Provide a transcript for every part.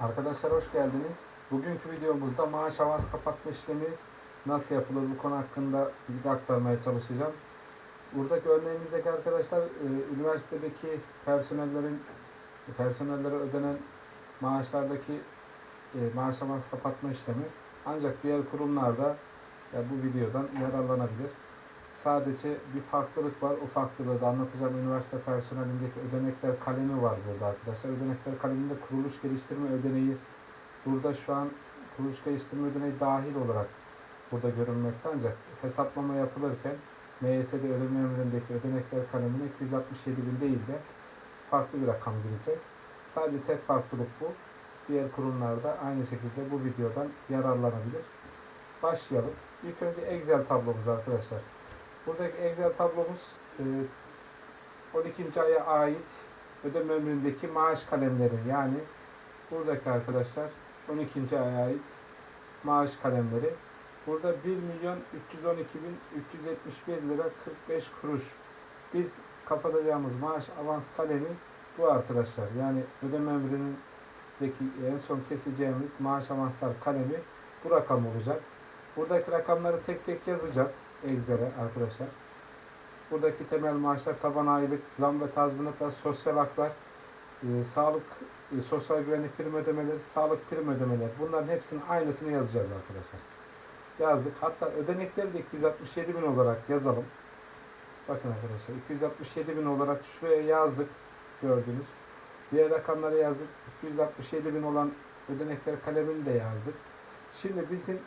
Arkadaşlar hoş geldiniz. Bugünkü videomuzda maaş avans kapatma işlemi nasıl yapılır bu konu hakkında bilgi aktarmaya çalışacağım. Buradaki örneğimizdeki arkadaşlar e, üniversitedeki personellerin personellere ödenen maaşlardaki e, maaş avans kapatma işlemi ancak diğer kurumlarda ya bu videodan yararlanabilir. Sadece bir farklılık var. O farklılığı da anlatacağım. Üniversite personelindeki ödenekler kalemi var burada arkadaşlar. Ödenekler kaleminde kuruluş geliştirme ödeneği burada şu an kuruluş geliştirme ödeneği dahil olarak burada görünmekte ancak hesaplama yapılırken MYS'de ödeme emrindeki ödenekler kalemine 267 bin değil de farklı bir rakam gireceğiz. Sadece tek farklılık bu. Diğer kurumlarda aynı şekilde bu videodan yararlanabilir. Başlayalım. İlk önce Excel tablomuz arkadaşlar. Buradaki Excel tablomuz e, 12. aya ait ödeme ömründeki maaş kalemleri yani buradaki arkadaşlar 12. aya ait maaş kalemleri. Burada 1 milyon 312 bin 371 lira 45 kuruş. Biz kapatacağımız maaş avans kalemi bu arkadaşlar. Yani ödeme ömründeki en son keseceğimiz maaş avanslar kalemi bu rakam olacak. Buradaki rakamları tek tek yazacağız. Excel'e arkadaşlar. Buradaki temel maaşlar, taban aylık, zam ve tazminatlar, sosyal haklar, e, sağlık, e, sosyal güvenlik prim ödemeleri, sağlık prim ödemeleri. Bunların hepsinin aynısını yazacağız arkadaşlar. Yazdık. Hatta ödenekleri de 267 bin olarak yazalım. Bakın arkadaşlar 267 bin olarak şuraya yazdık. Gördünüz. Diğer rakamları yazdık. 267 bin olan ödenekler kalemini de yazdık. Şimdi bizim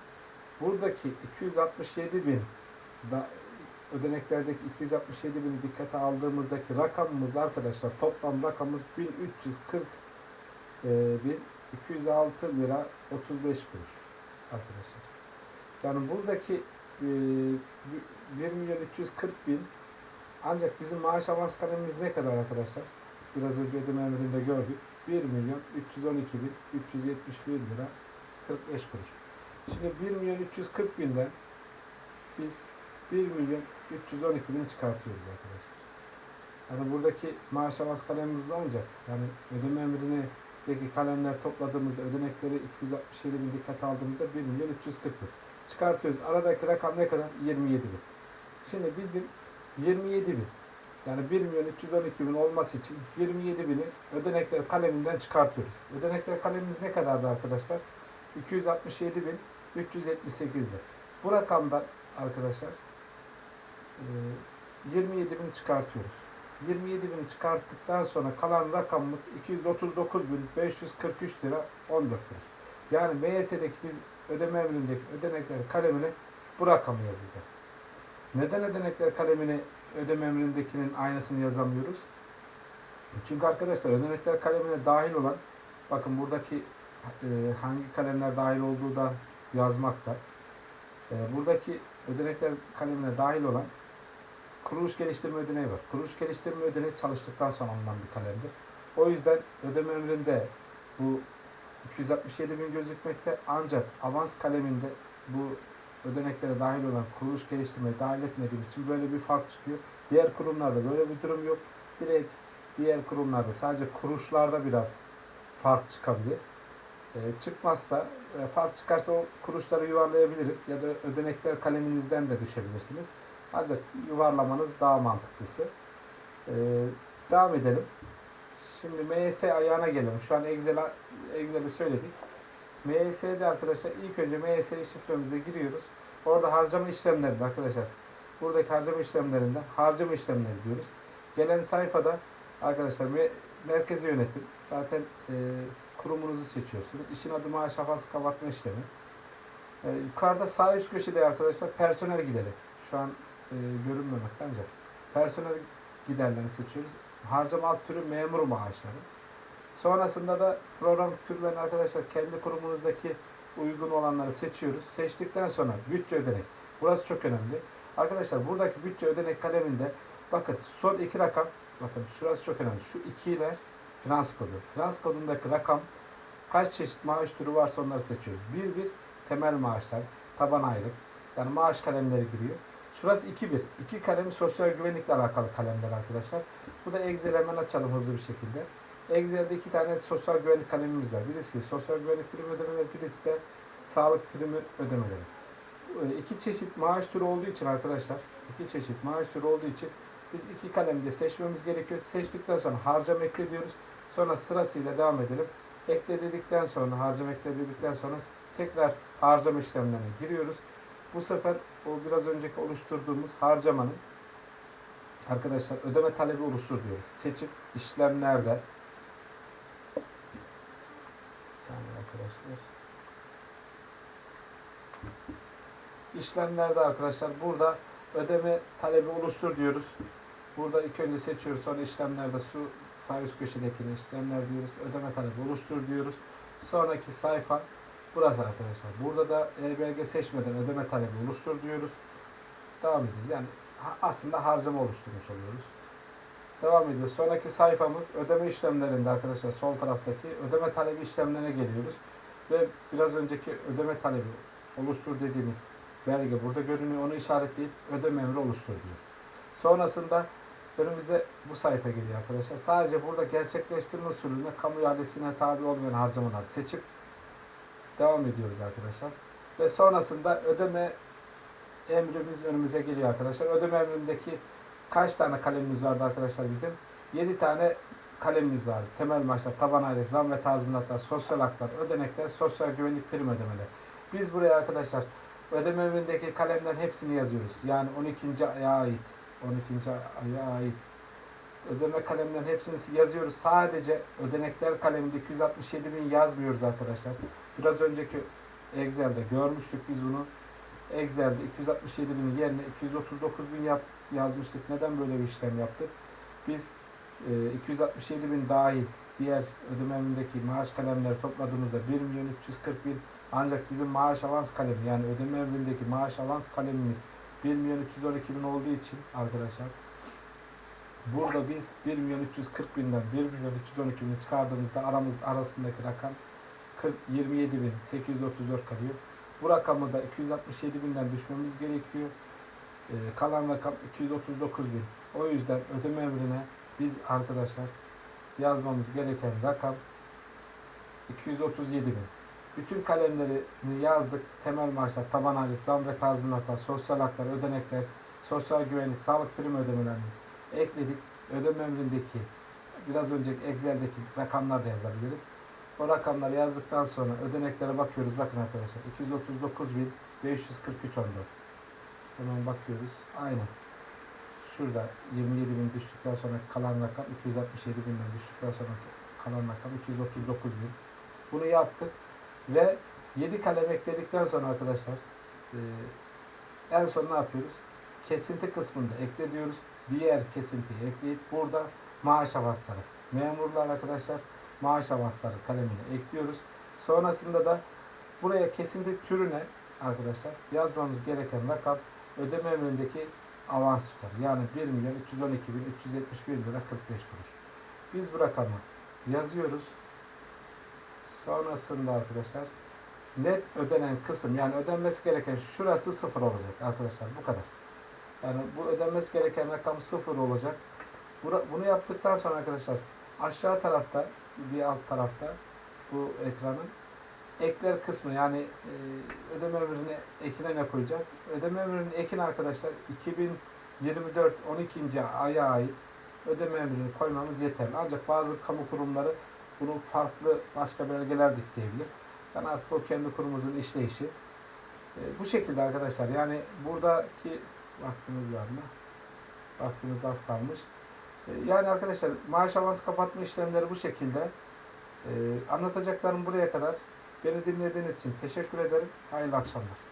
buradaki 267 bin ödeneklerdeki 267 bini dikkate aldığımızdaki rakamımız arkadaşlar toplam rakamımız 1340 e, bin 206 lira 35 kuruş arkadaşlar. Yani buradaki e, 1 milyon 340 bin ancak bizim maaş avans kalemimiz ne kadar arkadaşlar? Biraz önce ödeme emrinde gördük. 1 milyon 312 bin 371 lira 45 kuruş. Şimdi 1 milyon 340 binden biz 1 milyon 312 bin çıkartıyoruz arkadaşlar. Yani buradaki maaş avans kalemimiz ancak yani ödeme emrindeki kalemler topladığımızda ödenekleri 267 bin dikkat aldığımızda 1 milyon 340 bin. Çıkartıyoruz. Aradaki rakam ne kadar? 27 bin. Şimdi bizim 27 bin yani 1 milyon 312 bin olması için 27 bini ödenekler kaleminden çıkartıyoruz. Ödenekler kalemimiz ne kadardı arkadaşlar? 267 bin 378 lira. Bu rakamdan arkadaşlar 27 bin çıkartıyoruz. 27 bin çıkarttıktan sonra kalan rakamımız 239 bin 543 lira 14 kuruş. Yani MYS'deki biz ödeme emrindeki ödenekler kalemine bu rakamı yazacağız. Neden ödenekler kalemine ödeme emrindekinin aynısını yazamıyoruz? Çünkü arkadaşlar ödenekler kalemine dahil olan bakın buradaki e, hangi kalemler dahil olduğu da yazmakta. E, buradaki ödenekler kalemine dahil olan kuruluş geliştirme ödeneği var. Kuruluş geliştirme ödeneği çalıştıktan sonra alınan bir kalemdir. O yüzden ödeme emrinde bu 267 bin gözükmekte ancak avans kaleminde bu ödeneklere dahil olan kuruluş geliştirmeyi dahil etmediğim için böyle bir fark çıkıyor. Diğer kurumlarda böyle bir durum yok. Direkt diğer kurumlarda sadece kuruşlarda biraz fark çıkabilir. E, çıkmazsa, e, fark çıkarsa o kuruşları yuvarlayabiliriz ya da ödenekler kaleminizden de düşebilirsiniz. Ancak yuvarlamanız daha mantıklısı. E, devam edelim. Şimdi MYS ayağına gelelim. Şu an Excel'e Excel'i söyledik. MYS'de arkadaşlar ilk önce MYS şifremize giriyoruz. Orada harcama işlemlerinde arkadaşlar. Buradaki harcama işlemlerinden harcama işlemleri diyoruz. Gelen sayfada arkadaşlar me- merkezi yönetim. Zaten e, kurumunuzu seçiyorsunuz. İşin adı maaş avans kapatma işlemi. E, yukarıda sağ üst köşede arkadaşlar personel gideri. Şu an e, görünmemekte ancak. Personel giderlerini seçiyoruz. Harcama alt türü memur maaşları. Sonrasında da program türlerini arkadaşlar kendi kurumunuzdaki uygun olanları seçiyoruz. Seçtikten sonra bütçe ödenek. Burası çok önemli. Arkadaşlar buradaki bütçe ödenek kaleminde bakın son iki rakam bakın şurası çok önemli. Şu ikiler finans kodu. Finans kodundaki rakam kaç çeşit maaş türü varsa onları seçiyoruz. Bir bir temel maaşlar, taban aylık. Yani maaş kalemleri giriyor. Şurası 2-1. İki kalemi sosyal güvenlikle alakalı kalemler arkadaşlar. Bu da Excel hemen açalım hızlı bir şekilde. Excel'de iki tane sosyal güvenlik kalemimiz var. Birisi sosyal güvenlik primi ödemeleri, birisi de sağlık primi ödemeleri. E, İki çeşit maaş türü olduğu için arkadaşlar, iki çeşit maaş türü olduğu için biz iki kalemde seçmemiz gerekiyor. Seçtikten sonra harcama ekle diyoruz. Sonra sırasıyla devam edelim. Ekle dedikten sonra, harcama ekle dedikten sonra tekrar harcama işlemlerine giriyoruz. Bu sefer o biraz önceki oluşturduğumuz harcamanın arkadaşlar ödeme talebi oluştur diyoruz. Seçip işlemlerde saniye arkadaşlar. İşlemlerde arkadaşlar burada ödeme talebi oluştur diyoruz. Burada ilk önce seçiyoruz. Sonra işlemlerde su sağ üst köşedeki işlemler diyoruz. Ödeme talebi oluştur diyoruz. Sonraki sayfa burası arkadaşlar. Burada da e-belge seçmeden ödeme talebi oluştur diyoruz. Devam ediyoruz. Yani aslında harcama oluşturmuş oluyoruz. Devam ediyoruz. Sonraki sayfamız ödeme işlemlerinde arkadaşlar sol taraftaki ödeme talebi işlemlerine geliyoruz. Ve biraz önceki ödeme talebi oluştur dediğimiz belge burada görünüyor. Onu işaretleyip ödeme emri oluştur diyor. Sonrasında önümüzde bu sayfa geliyor arkadaşlar. Sadece burada gerçekleştirme usulüne kamu iadesine tabi olmayan harcamalar seçip devam ediyoruz arkadaşlar. Ve sonrasında ödeme emrimiz önümüze geliyor arkadaşlar. Ödeme emrindeki kaç tane kalemimiz vardı arkadaşlar bizim? 7 tane kalemimiz vardı. Temel maaşlar, taban aile, zam ve tazminatlar, sosyal haklar, ödenekler, sosyal güvenlik prim ödemeleri. Biz buraya arkadaşlar ödeme emrindeki kalemlerin hepsini yazıyoruz. Yani 12. aya ait, 12. aya ait ödeme kalemlerin hepsini yazıyoruz. Sadece ödenekler kaleminde 267 bin yazmıyoruz arkadaşlar. Biraz önceki Excel'de görmüştük biz bunu. Excel'de 267 bin yerine 239 bin yap, yazmıştık. Neden böyle bir işlem yaptık? Biz e, 267 bin dahil diğer ödeme emrindeki maaş kalemleri topladığımızda 1 milyon 340 bin ancak bizim maaş avans kalemi yani ödeme emrindeki maaş avans kalemimiz 1 milyon 312 bin olduğu için arkadaşlar burada biz 1 milyon 340 binden 1 milyon 312 bin çıkardığımızda aramız arasındaki rakam 40, 27 bin 834 kalıyor. Bu rakamı da 267 binden düşmemiz gerekiyor. Ee, kalan rakam 239 bin. O yüzden ödeme emrine biz arkadaşlar yazmamız gereken rakam 237 bin. Bütün kalemleri yazdık. Temel maaşlar, taban aylık, zam ve tazminatlar, sosyal haklar, ödenekler, sosyal güvenlik, sağlık prim ödemelerini ekledik. Ödeme emrindeki biraz önceki Excel'deki rakamlar da yazabiliriz. O rakamları yazdıktan sonra ödeneklere bakıyoruz. Bakın arkadaşlar 239.543 14. Hemen bakıyoruz. Aynen. Şurada 27 bin düştükten sonra kalan rakam 267 binden düştükten sonra kalan rakam 239 bin. Bunu yaptık ve 7 kalem ekledikten sonra arkadaşlar e, en son ne yapıyoruz? Kesinti kısmında ekle diyoruz. Diğer kesintiyi ekleyip burada maaş avansları. Memurlar arkadaşlar maaş avansları kalemini ekliyoruz. Sonrasında da buraya kesinti türüne arkadaşlar yazmamız gereken rakam ödeme emrindeki avans tutarı. Yani 1 milyon 312 bin 371 lira 45 kuruş. Biz bu rakamı yazıyoruz. Sonrasında arkadaşlar net ödenen kısım yani ödenmesi gereken şurası sıfır olacak arkadaşlar bu kadar. Yani bu ödenmesi gereken rakam sıfır olacak. Bunu yaptıktan sonra arkadaşlar aşağı tarafta bir alt tarafta bu ekranın ekler kısmı yani e, ödeme ömrüne ekine ne koyacağız? Ödeme ömrünün ekine arkadaşlar 2024 12. aya ait ödeme ömrünü koymamız yeterli. Ancak bazı kamu kurumları bunu farklı başka belgeler de isteyebilir. Yani artık o kendi kurumumuzun işleyişi. E, bu şekilde arkadaşlar yani buradaki vaktimiz var mı? Vaktimiz az kalmış. E, Yani arkadaşlar maaş avans kapatma işlemleri bu şekilde. E, anlatacaklarım buraya kadar. Beni dinlediğiniz için teşekkür ederim. Hayırlı akşamlar.